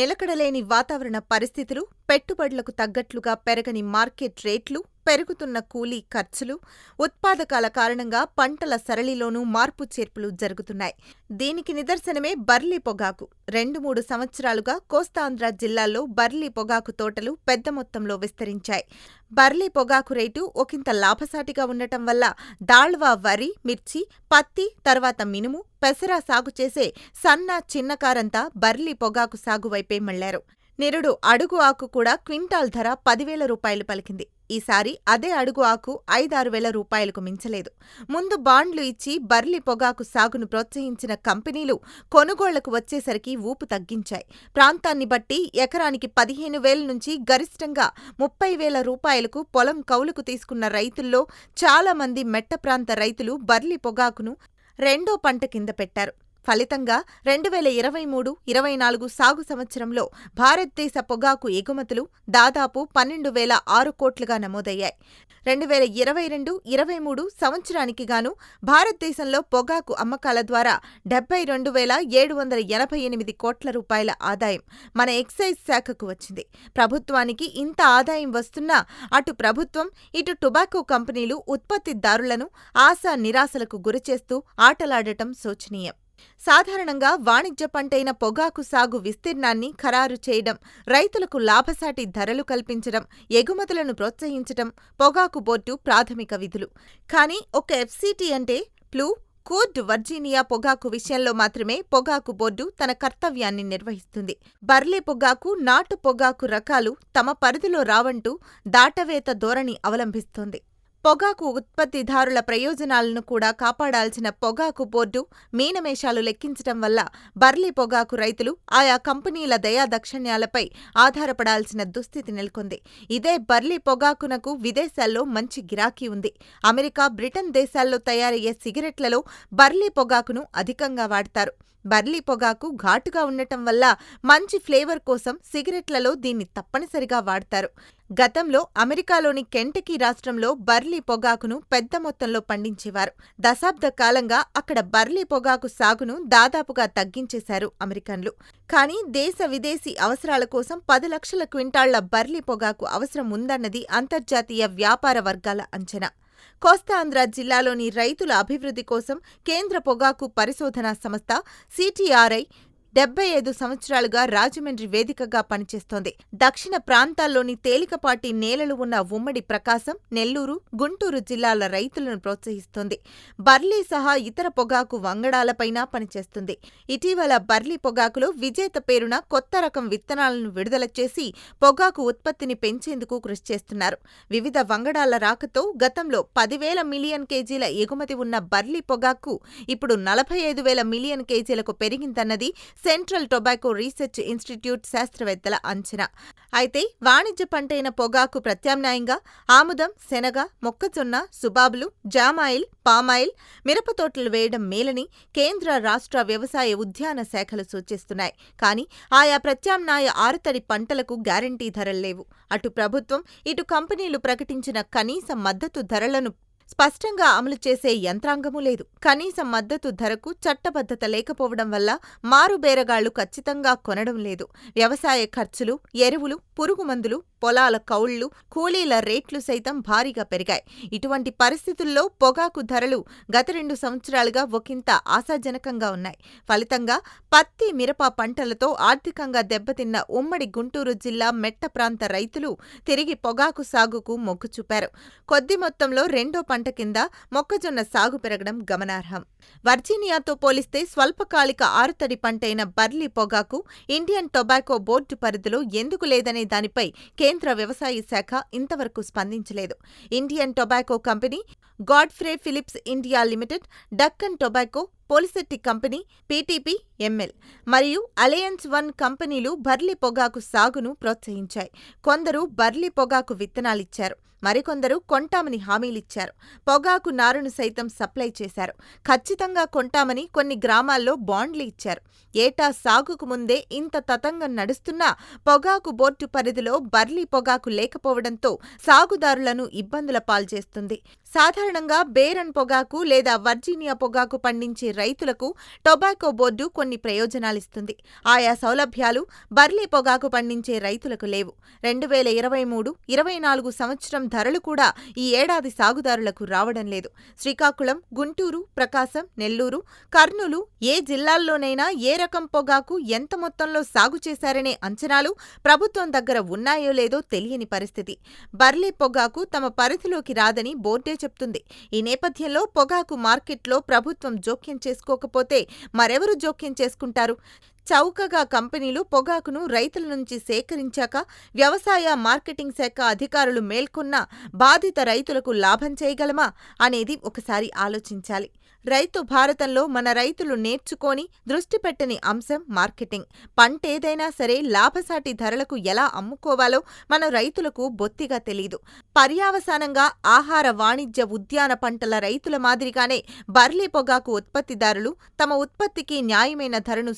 నిలకడలేని వాతావరణ పరిస్థితులు, పెట్టుబడులకు తగ్గట్లుగా పెరగని మార్కెట్ రేట్లు, పెరుగుతున్న కూలీ ఖర్చులు, ఉత్పాదకాల కారణంగా పంటల సరళిలోనూ మార్పు చేర్పులు జరుగుతున్నాయి. దీనికి నిదర్శనమే బర్లీ పొగాకు. రెండు మూడు సంవత్సరాలుగా కోస్తాంధ్ర జిల్లాల్లో బర్లీ పొగాకు తోటలు పెద్ద మొత్తంలో విస్తరించాయి. బర్లీ పొగాకు రేటు ఒకింత లాభసాటిగా ఉండటం వల్ల దాళ్వా వరి, మిర్చి, పత్తి, తర్వాత మినుము, పెసర సాగు చేసే సన్న, చిన్నకారంతా బర్లీ పొగాకు సాగు వైపే మళ్ళారు. నిరుడు అడుగు ఆకు కూడా క్వింటాల్ ధర పదివేల రూపాయలు పలికింది. ఈసారి అదే అడుగు ఆకు ఐదారు వేల రూపాయలకు మించలేదు. ముందు బాండ్లు ఇచ్చి బర్లీ పొగాకు సాగును ప్రోత్సహించిన కంపెనీలు కొనుగోళ్ళకు వచ్చేసరికి ఊపు తగ్గించాయి. ప్రాంతాన్ని బట్టి ఎకరానికి పదిహేను వేల నుంచి గరిష్ఠంగా ముప్పై వేల రూపాయలకు పొలం కౌలుకు తీసుకున్న రైతుల్లో చాలా మంది మెట్ట ప్రాంత రైతులు బర్లీ పొగాకును రెండో పంట కింద పెట్టారు. ఫలితంగా రెండు వేల ఇరవై మూడు, ఇరవై నాలుగు సాగు సంవత్సరంలో భారతదేశ పొగాకు ఎగుమతులు దాదాపు పన్నెండు వేల ఆరు కోట్లుగా నమోదయ్యాయి. రెండు వేల ఇరవై రెండు, ఇరవై మూడు సంవత్సరానికి గాను భారతదేశంలో పొగాకు అమ్మకాల ద్వారా డెబ్బై రెండు వేల ఏడు వందల ఎనభై ఎనిమిది కోట్ల రూపాయల ఆదాయం మన ఎక్సైజ్ శాఖకు వచ్చింది. ప్రభుత్వానికి ఇంత ఆదాయం వస్తున్నా అటు ప్రభుత్వం, ఇటు టొబాకో కంపెనీలు ఉత్పత్తిదారులను ఆశా నిరాశలకు గురిచేస్తూ ఆటలాడటం శోచనీయం. సాధారణంగా వాణిజ్య పంటైన పొగాకు సాగు విస్తీర్ణాన్ని ఖరారు చేయడం, రైతులకు లాభసాటి ధరలు కల్పించడం, ఎగుమతులను ప్రోత్సహించటం పొగాకు బోర్డు ప్రాథమిక విధులు. కానీ ఒక్క ఎఫ్సిటి అంటే ప్లూ, కూర్డ్ వర్జీనియా పొగాకు విషయంలో మాత్రమే పొగాకు బోర్డు తన కర్తవ్యాన్ని నిర్వహిస్తుంది. బర్లే పొగాకు, నాటు పొగాకు రకాలు తమ పరిధిలో రావంటూ దాటవేత ధోరణి అవలంబిస్తోంది. పొగాకు ఉత్పత్తిదారుల ప్రయోజనాలను కూడా కాపాడాల్సిన పొగాకు బోర్డు మీనమేషాలు లెక్కించటం వల్ల బర్లీ పొగాకు రైతులు ఆయా కంపెనీల దయాదాక్షిణ్యాలపై ఆధారపడాల్సిన దుస్థితి నెలకొంది. ఇదే బర్లీ పొగాకునకు విదేశాల్లో మంచి గిరాకీ ఉంది. అమెరికా, బ్రిటన్ దేశాల్లో తయారయ్యే సిగరెట్లలో బర్లీ పొగాకును అధికంగా వాడతారు. బర్లీ పొగాకు ఘాటుగా ఉండటం వల్ల మంచి ఫ్లేవర్ కోసం సిగరెట్లలో దీన్ని తప్పనిసరిగా వాడతారు. గతంలో అమెరికాలోని కెంటకీ రాష్ట్రంలో బర్లీ పొగాకును పెద్ద మొత్తంలో పండించేవారు. దశాబ్ద కాలంగా అక్కడ బర్లీ పొగాకు సాగును దాదాపుగా తగ్గించేశారు అమెరికన్లు. కానీ దేశ విదేశీ అవసరాల కోసం పది లక్షల క్వింటాళ్ళ బర్లీ పొగాకు అవసరం ఉందన్నది అంతర్జాతీయ వ్యాపార వర్గాల అంచనా. కోస్తాంధ్ర జిల్లాలోని రైతుల అభివృద్ధి కోసం కేంద్ర పొగాకు పరిశోధనా సంస్థ సిటీఆర్ఐ డెబ్బై ఐదు సంవత్సరాలుగా రాజమండ్రి వేదికగా పనిచేస్తోంది. దక్షిణ ప్రాంతాల్లోని తేలికపాటి నేలలు ఉన్న ఉమ్మడి ప్రకాశం, నెల్లూరు, గుంటూరు జిల్లాల రైతులను ప్రోత్సహిస్తోంది. బర్లీ సహా ఇతర పొగాకు వంగడాలపైన పనిచేస్తుంది. ఇటీవల బర్లీ పొగాకులో విజేత పేరున కొత్త రకం విత్తనాలను విడుదల చేసి పొగాకు ఉత్పత్తిని పెంచేందుకు కృషి చేస్తున్నారు. వివిధ వంగడాల రాకతో గతంలో పదివేల మిలియన్ కేజీల ఎగుమతి ఉన్న బర్లీ పొగాకు ఇప్పుడు నలభై ఐదు వేల మిలియన్ కేజీలకు పెరిగిందన్నది సెంట్రల్ టొబాకో రీసెర్చ్ ఇన్స్టిట్యూట్ శాస్త్రవేత్తల అంచనా. అయితే వాణిజ్య పంటైన పొగాకు ప్రత్యామ్నాయంగా ఆముదం, శనగ, మొక్కజొన్న, సుబాబులు, జామాయిల్, పామాయిల్, మిరప తోటలు వేయడం మేలని కేంద్ర, రాష్ట్ర వ్యవసాయ ఉద్యాన శాఖలు సూచిస్తున్నాయి. కానీ ఆయా ప్రత్యామ్నాయ ఆరుతడి పంటలకు గ్యారంటీ ధరల్లేవు. అటు ప్రభుత్వం, ఇటు కంపెనీలు ప్రకటించిన కనీస మద్దతు ధరలను స్పష్టంగా అమలు చేసే యంత్రాంగమూ లేదు. కనీస మద్దతు ధరకు చట్టబద్ధత లేకపోవడం వల్ల మారుబేరగాళ్ళు కచ్చితంగా కొనడం లేదు. వ్యవసాయ ఖర్చులు, ఎరువులు, పురుగుమందులు, పొలాల కౌళ్ళు, కూలీల రేట్లు సైతం భారీగా పెరిగాయి. ఇటువంటి పరిస్థితుల్లో పొగాకు ధరలు గత రెండు సంవత్సరాలుగా ఒకింత ఆశాజనకంగా ఉన్నాయి. ఫలితంగా పత్తి, మిరప పంటలతో ఆర్థికంగా దెబ్బతిన్న ఉమ్మడి గుంటూరు జిల్లా మెట్ట ప్రాంత రైతులు తిరిగి పొగాకు సాగుకు మొగ్గు చూపారు. కొద్ది మొత్తంలో రెండో పంట కింద మొక్కజొన్న సాగు పెరగడం గమనార్హం. వర్జీనియాతో పోలిస్తే స్వల్పకాలిక ఆరుతడి పంటైన బర్లీ పొగాకు ఇండియన్ టొబాకో బోర్డు పరిధిలో ఎందుకు లేదనే దానిపై కేంద్ర కేంద్ర వ్యవసాయ శాఖ ఇంతవరకు స్పందించలేదు. Indian tobacco company, Godfrey Phillips India limited, Deccan tobacco, Polisetti company, PTP, ML మరియు అలయన్స్ వన్ కంపెనీలు బర్లీ పొగాకు సాగును ప్రోత్సహించాయి. కొందరు బర్లీ పొగాకు విత్తనాలిచ్చారు. మరికొందరు కొంటామని హామీలిచ్చారు. పొగాకు నారును సైతం సప్లై చేశారు. ఖచ్చితంగా కొంటామని కొన్ని గ్రామాల్లో బాండ్లు ఇచ్చారు. ఏటా సాగుకు ముందే ఇంత తతంగం నడుస్తున్నా పొగాకు బోర్డు పరిధిలో బర్లీ పొగాకు లేకపోవడంతో సాగుదారులను ఇబ్బందుల పాల్చేస్తుంది. సాధారణంగా బేరన్ పొగాకు లేదా వర్జీనియా పొగాకు పండించే రైతులకు టొబాకో బోర్డు కొన్ని ప్రయోజనాలిస్తుంది. ఆయా సౌలభ్యాలు బర్లీ పొగాకు పండించే రైతులకు లేవు. రెండు వేల ఇరవై మూడు ఇరవై నాలుగు సంవత్సరం ధరలు కూడా ఈ ఏడాది సాగుదారులకు రావడం లేదు. శ్రీకాకుళం గుంటూరు ప్రకాశం నెల్లూరు కర్నూలు ఏ జిల్లాల్లోనైనా ఏ రకం పొగాకు ఎంత మొత్తంలో సాగు చేశారనే అంచనాలు ప్రభుత్వం దగ్గర ఉన్నాయో లేదో తెలియని పరిస్థితి. బర్లీ పొగాకు తమ పరిధిలోకి రాదని బోర్డే చెప్తుంది. ఈ నేపథ్యంలో పొగాకు మార్కెట్లో ప్రభుత్వం జోక్యం చేసుకోకపోతే మరెవరు జోక్యం చేసుకుంటారు? చౌకగా కంపెనీలు పొగాకును రైతుల నుంచి సేకరించాక వ్యవసాయ మార్కెటింగ్ శాఖ అధికారులు మేల్కొన్న బాధిత రైతులకు లాభం చేయగలమా అనేది ఒకసారి ఆలోచించాలి. రైతు భారతంలో మన రైతులు నేర్చుకొని దృష్టి పెట్టని అంశం మార్కెటింగ్. పంటేదైనా సరే లాభసాటి ధరలకు ఎలా అమ్ముకోవాలో మన రైతులకు బొత్తిగా తెలీదు. పర్యావసానంగా ఆహార వాణిజ్య ఉద్యాన పంటల రైతుల మాదిరిగానే బర్లీ పొగాకు ఉత్పత్తిదారులు తమ ఉత్పత్తికి న్యాయమైన ధరను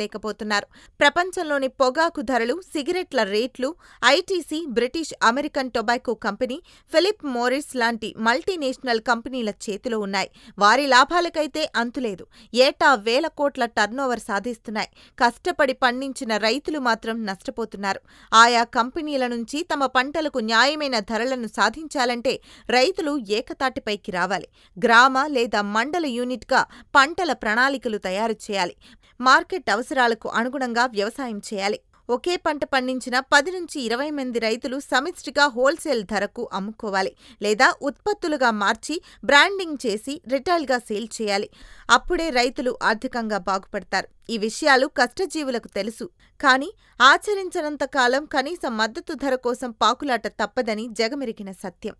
సాధించుకోలేకపోతున్నారు ప్రపంచంలోని పొగాకు ధరలు సిగరెట్ల రేట్లు ITC British American tobacco company Philip Morris లాంటి మల్టీనేషనల్ కంపెనీల చేతిలో ఉన్నాయి. వారి లాభాలకైతే అంతులేదు. ఏటా వేల కోట్ల టర్నోవర్ సాధిస్తున్నాయి. కష్టపడి పండించిన రైతులు మాత్రం నష్టపోతున్నారు. ఆయా కంపెనీల నుంచి తమ పంటలకు న్యాయమైన ధరలను సాధించాలంటే రైతులు ఏకతాటిపైకి రావాలి. గ్రామ లేదా మండల యూనిట్గా పంటల ప్రణాళికలు తయారు చేయాలి. మార్కెట్ అవసరాలకు అనుగుణంగా వ్యవసాయం చేయాలి. ఒకే పంట పండించిన పది నుంచి ఇరవై మంది రైతులు సమిష్టిగా హోల్సేల్ ధరకు అమ్ముకోవాలి లేదా ఉత్పత్తులుగా మార్చి బ్రాండింగ్ చేసి రిటైల్గా సేల్ చేయాలి. అప్పుడే రైతులు ఆర్థికంగా బాగుపడతారు. ఈ విషయాలు కష్టజీవులకు తెలుసు. కానీ ఆచరించనంత కాలం కనీస మద్దతు ధర కోసం పాకులాట తప్పదని జగమెరిగిన సత్యం.